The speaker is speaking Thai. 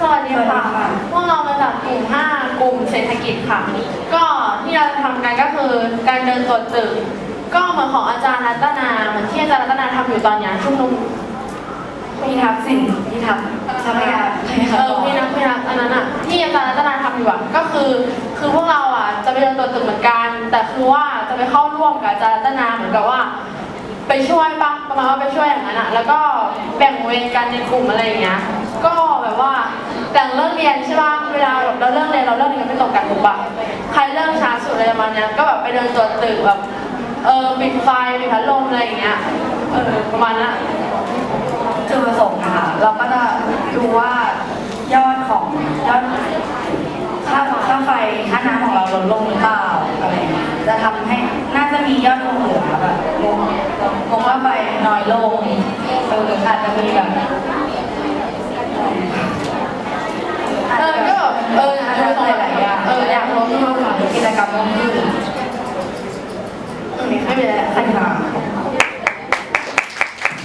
สวัสดีค่ะสวัสดีค่ะ พวกเรามาจากกลุ่ม 5 กลุ่มเศรษฐกิจค่ะ ก็ที่เราจะทำกันก็คือการเดินตรวจตึก ก็เหมือนของอาจารย์รัตนาเหมือนที่อาจารย์รัตนาทำอยู่ตอนเนี้ยชุมนุมพี่ทับสิ่งพี่ทับทรัพยากรเออพี่นักพี่นักอันนั้นอะที่อาจารย์รัตนาทำอยู่อะก็คือ คือพวกเราอะจะไปเดินตรวจตึกเหมือนกัน แต่คือว่าจะไปเข้าร่วมกับอาจารย์รัตนาเหมือนกับว่าไปช่วยปะประมาณว่าไปช่วยอย่างนั้นอะ แล้วก็แบ่งเวรกันในกลุ่มอะไรอย่างเงี้ย ก็แบบว่าแต่งเลิกเรียนใช่ป่ะเวลาแบบเราเลิกเรียนเราเลิกเรียนกันไม่ตรงกันถูกปะใครเลิกช้าสุดอะไรประมาณเนี้ยก็แบบไปเดินตรวจตึกแบบเออปิดไฟปิดพัดลมอะไรอย่างเงี้ยเออประมาณนั้นจุดประสงค์นะคะเราก็จะดูว่ายอดของยอดค่าค่าไฟค่าน้ำของเราลดลงหรือเปล่าอะไรอย่างเงี้ยจะทำให้น่าจะมียอดคงเหลือแบบงงงงว่าไฟน้อยลงเอออาจจะมีแบบ เออก็แบบเอออยาก อาจ ดู จะ ตรง หลายๆอย่าง เอออยาก รู้ที่เรา